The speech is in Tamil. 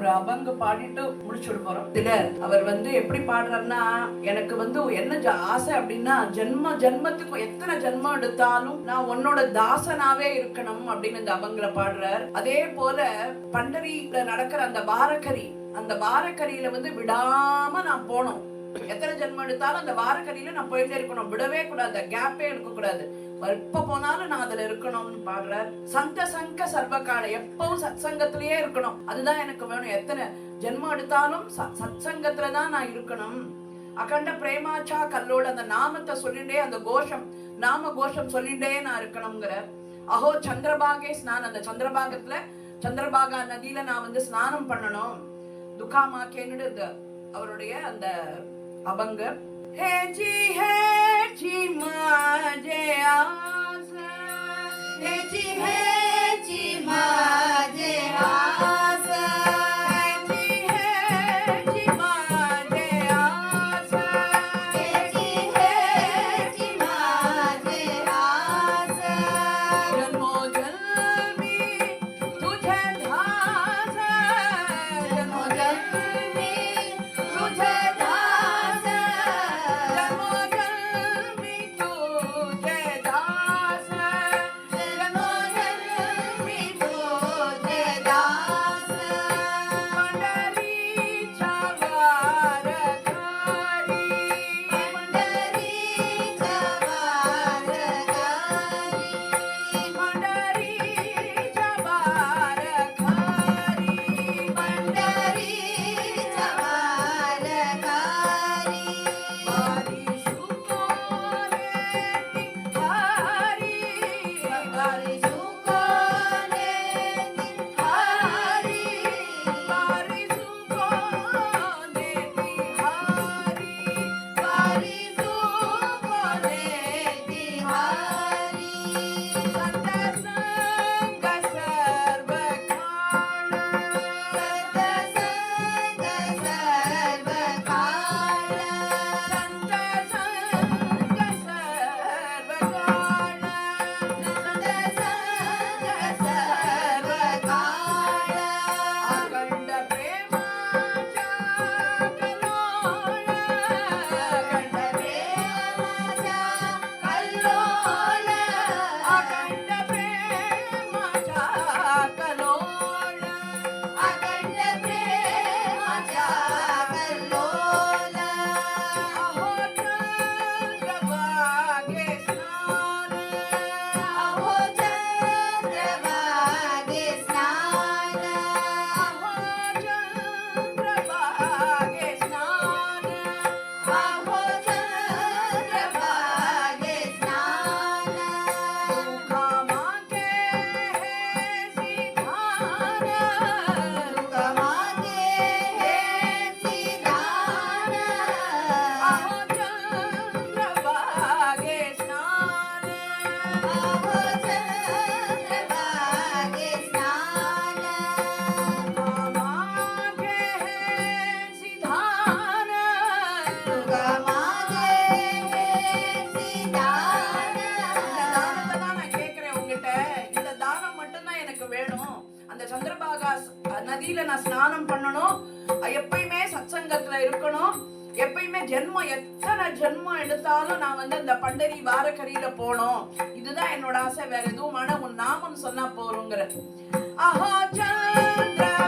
ஒரு அவங்க பாடிட்டு முடிச்சுட்டு போறோம். திடர் அவர் வந்து எப்படி பாடுறாருன்னா எனக்கு வந்து என்ன ஆசை அப்படின்னா ஜென்ம ஜென்மத்துக்கு எத்தனை ஜென்மம் எடுத்தாலும் நான் உன்னோட தாசனாவே இருக்கணும் அப்படின்னு இந்த அவங்கள பாடுறார். அதே போல பண்டரியில நடக்கிற அந்த பாரக்கரி அந்த பாரக்கரியில வந்து விடாம நான் போனோம் எத்தனை ஜென்மம் எடுத்தாலும் அந்த வாரக்கடியில நான் போயிட்டே இருக்கணும். விடவே கூடாது. கேப்பே எடுக்க கூடாது எப்ப போனாலும் நான் அதுல இருக்கணும்னு பாடுறார் சங்க சங்க சர்வகால எப்பவும் சத் சங்கத்திலேயே இருக்கணும். அதுதான் எனக்கு வேணும். எத்தனை ஜென்மம் எடுத்தாலும் ச- சத் சங்கத்துல தான் நான் இருக்கணும். அகண்ட பிரேமாச்சா கல்லோட அந்த நாமத்தை சொல்லிண்டே அந்த கோஷம் நாம கோஷம் சொல்லிண்டே நான் இருக்கணுங்கிற அஹோ சந்திரபாகே ஸ்நானம் அந்த சந்திரபாகத்துல சந்திரபாகா நதியில நான் வந்து ஸ்நானம் பண்ணணும். துக்காமாக்கேன்னு இந்த அவருடைய அந்த அபங்க. ஹே ஜி ஹே ஜி ஸ்நானம் பண்ணணும். எப்பயுமே சத்சங்கத்துல இருக்கணும். எப்பயுமே ஜென்மம் எத்தனை ஜென்மம் எடுத்தாலும் நான் வந்து இந்த பண்டரி வாரக்கரியில போனோம். இதுதான் என்னோட ஆசை. வேற எதுவும் மன உன் நாமம் சொன்னா போறோங்கிற அஹோ சந்திர